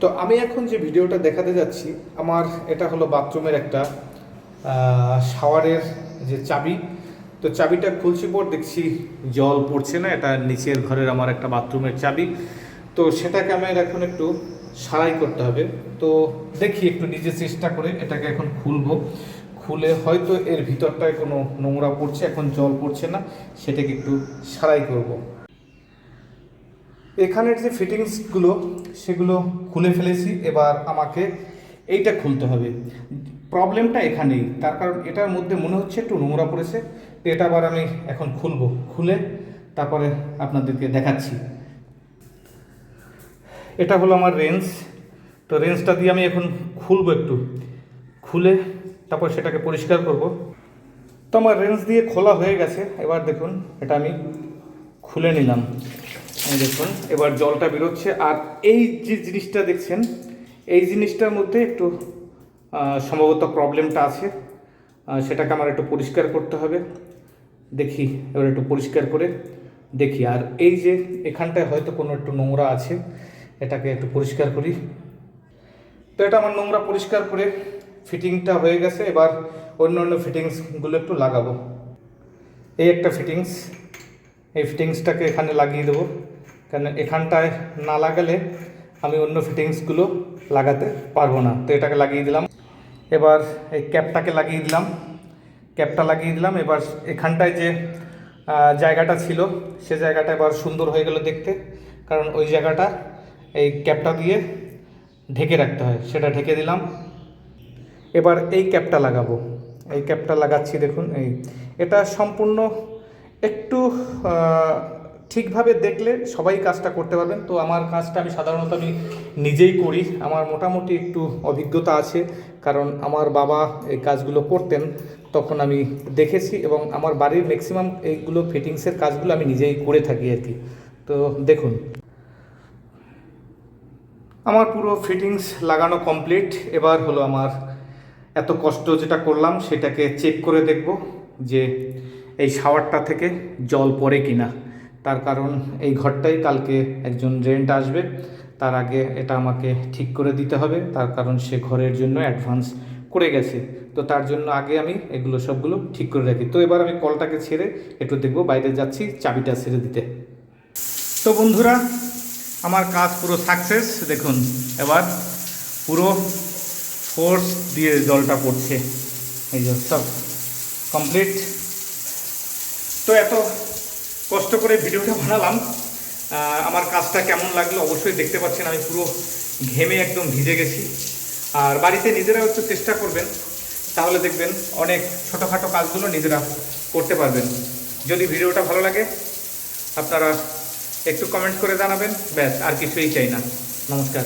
তো আমি এখন যে ভিডিওটা দেখাতে যাচ্ছি, আমার এটা হলো বাথরুমের একটা শাওয়ারের যে চাবি। তো চাবিটা খুলছি পর দেখছি জল পড়ছে না, এটা নিচের ঘরের আমার একটা বাথরুমের চাবি। তো সেটাকে আমার এখন একটু সারাই করতে হবে। তো দেখি একটু নিজে চেষ্টা করে এটাকে এখন খুলবো। খুলে হয়তো এর ভিতরটায় কোনো নোংরা পড়ছে, এখন জল পড়ছে না, সেটাকে একটু সারাই করব। এখানের যে ফিটিংসগুলো সেগুলো খুলে ফেলেছি। এবার আমাকে এইটা খুলতে হবে। প্রবলেমটা এখানেই। তার কারণ এটার মধ্যে মনে হচ্ছে একটু নোংরা পড়েছে। এটা আবার আমি এখন খুলবো। খুলে তারপরে আপনাদেরকে দেখাচ্ছি। এটা হলো আমার রেঞ্জ। তো রেঞ্জটা দিয়ে আমি এখন খুলবো একটু। খুলে তারপর সেটাকে পরিষ্কার করব। তো আমার রেঞ্জ দিয়ে খোলা হয়ে গেছে। এবার দেখুন, এটা আমি খুলে নিলাম। দেখুন এবার জলটা বেরোচ্ছে। আর এই যে জিনিসটা দেখছেন, এই জিনিসটার মধ্যে একটু সম্ভবত প্রবলেমটা আছে। সেটাকে আমার একটু পরিষ্কার করতে হবে। দেখি, এবার একটু পরিষ্কার করে দেখি। আর এই যে এখানটায় হয়তো কোনো একটু নোংরা আছে, এটাকে একটু পরিষ্কার করি। তো এটা আমার নোংরা পরিষ্কার করে ফিটিংটা হয়ে গেছে। এবার অন্য অন্য ফিটিংসগুলো একটু লাগাবো। এই একটা ফিটিংস, এই ফিটিংসটাকে এখানে লাগিয়ে দেবো। কারণ এখানটায় না লাগালে আমি অন্য ফিটিংসগুলো লাগাতে পারব না। তো এটাকে লাগিয়ে দিলাম। এবার এই ক্যাপটাকে লাগিয়ে দিলাম। ক্যাপটা লাগিয়ে দিলাম। এবার এখানটায় যে জায়গাটা ছিল, সে জায়গাটা এবার সুন্দর হয়ে গেল দেখতে। কারণ ওই জায়গাটা এই ক্যাপটা দিয়ে ঢেকে রাখতে হয়। সেটা ঢেকে দিলাম। এবার এই ক্যাপটা লাগাবো। এই ক্যাপটা লাগাচ্ছি দেখুন, এই। এটা সম্পূর্ণ একটু ঠিকভাবে দেখলে সবাই কাজটা করতে পারবেন। তো আমার কাজটা আমি সাধারণত আমি নিজেই করি। আমার মোটামুটি একটু অভিজ্ঞতা আছে, কারণ আমার বাবা এই কাজগুলো করতেন, তখন আমি দেখেছি এবং আমার বাড়ির ম্যাক্সিমাম এইগুলো ফিটিংসের কাজগুলো আমি নিজেই করে থাকি আর কি। তো দেখুন, আমার পুরো ফিটিংস লাগানো কমপ্লিট এবার হলো আমার এত কষ্ট যেটা করলাম, সেটাকে চেক করে দেখব যে এই শাওয়ারটা থেকে জল পড়ে কিনা। তার কারণ এই ঘরটাই কালকে একজন রেন্ট আসবে। তার আগে এটা আমাকে ঠিক করে দিতে হবে। তার কারণ সে ঘরের জন্য অ্যাডভান্স করে গেছে। তো তার জন্য আগে আমি এগুলো সবগুলো ঠিক করে রাখি। তো এবার আমি কলটাকে ছেড়ে একটু দেখব বাইরে যাচ্ছি চাবিটা ছেড়ে দিতে। তো বন্ধুরা, আমার কাজ পুরো সাকসেস দেখুন। এবার পুরো ফোর্স দিয়ে জলটা পড়ছে। এই যে, সব কমপ্লিট তো এত কষ্ট করে ভিডিওটা বানালাম। আমার কাজটা কেমন লাগল অবশ্যই দেখতে পাচ্ছেন, আমি পুরো ঘেমে একদম ভিজে গেছি। আর বাড়িতে নিজেরাও একটু চেষ্টা করবেন, তাহলে দেখবেন অনেক ছোটোখাটো কাজগুলো নিজেরা করতে পারবেন। যদি ভিডিওটা ভালো লাগে, আপনারা একটু কমেন্ট করে জানাবেন, ব্যাস, আর কিছুই চাই না। নমস্কার।